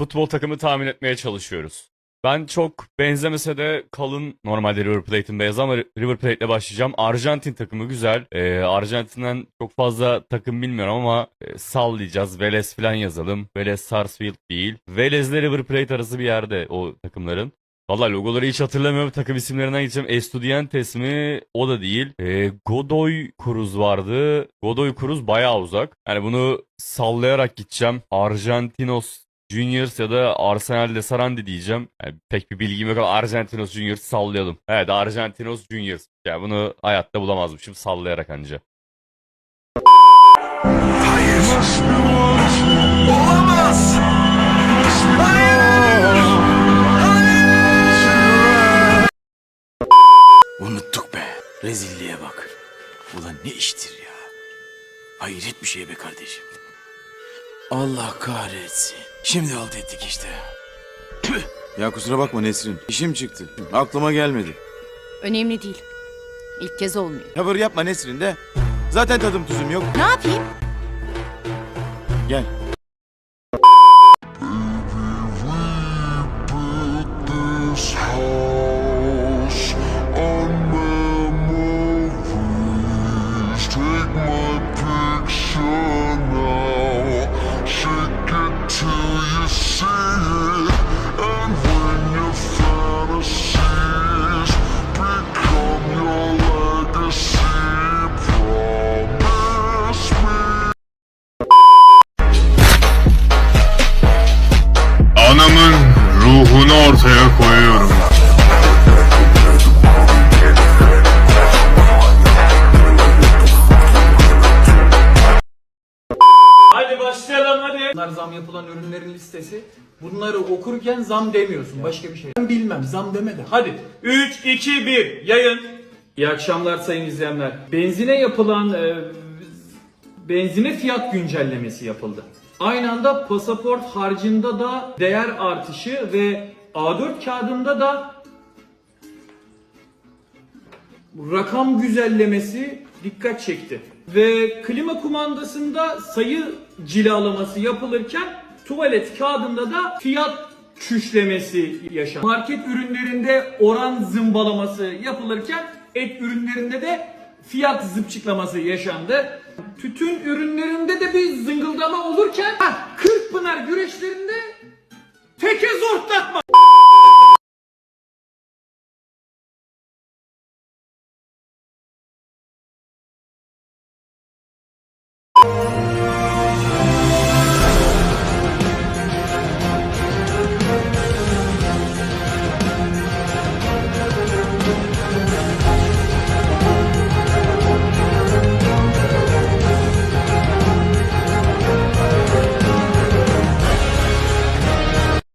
futbol takımı tahmin etmeye çalışıyoruz. Ben çok benzemese de kalın normalde River Plate'in beyazı ama River Plate'le başlayacağım. Arjantin takımı güzel. Ee, Arjantin'den çok fazla takım bilmiyorum ama e, sallayacağız. Velez falan yazalım. Velez Sarsfield değil. Velez ile River Plate arası bir yerde o takımların. Valla logoları hiç hatırlamıyorum. Takım isimlerinden gideceğim. Estudiantes mi? O da değil. Ee, Godoy Cruz vardı. Godoy Cruz bayağı uzak. Yani bunu sallayarak gideceğim. Argentinos Juniors ya da Arsenal de Sarandi diyeceğim. Yani pek bir bilgim yok ama Argentinos Juniors sallayalım. Evet Argentinos Juniors. Yani bunu hayatta bulamazmışım sallayarak anca. Unuttuk be. Rezilliğe bak. Ulan ne iştir ya. Hayret bir şey be kardeşim. Allah kahretsin. Şimdi halt ettik işte. Ya kusura bakma Nesrin. İşim çıktı. Aklıma gelmedi. Önemli değil. İlk kez olmuyor. Tavır yapma Nesrin de. Zaten tadım tuzum yok. Ne yapayım? Gel. Anamın ruhunu ortaya koyuyorum. Hadi başlayalım hadi. Bunlar zam yapılan ürünlerin listesi. Bunları okurken zam demiyorsun. Başka bir şey. Ben bilmem zam demedi. Hadi 3, 2, 1 yayın. İyi akşamlar sayın izleyenler. Benzine yapılan e, benzine fiyat güncellemesi yapıldı. Aynı anda pasaport harcında da değer artışı ve A4 kağıdında da rakam güzellemesi dikkat çekti. Ve klima kumandasında sayı cilalaması yapılırken tuvalet kağıdında da fiyat küşlemesi yaşandı. Market ürünlerinde oran zımbalaması yapılırken et ürünlerinde de fiyat zıpçıklaması yaşandı. Tütün ürünlerinde de bir zıngıldama olurken ha, Kırkpınar güreşlerinde teke zortlatma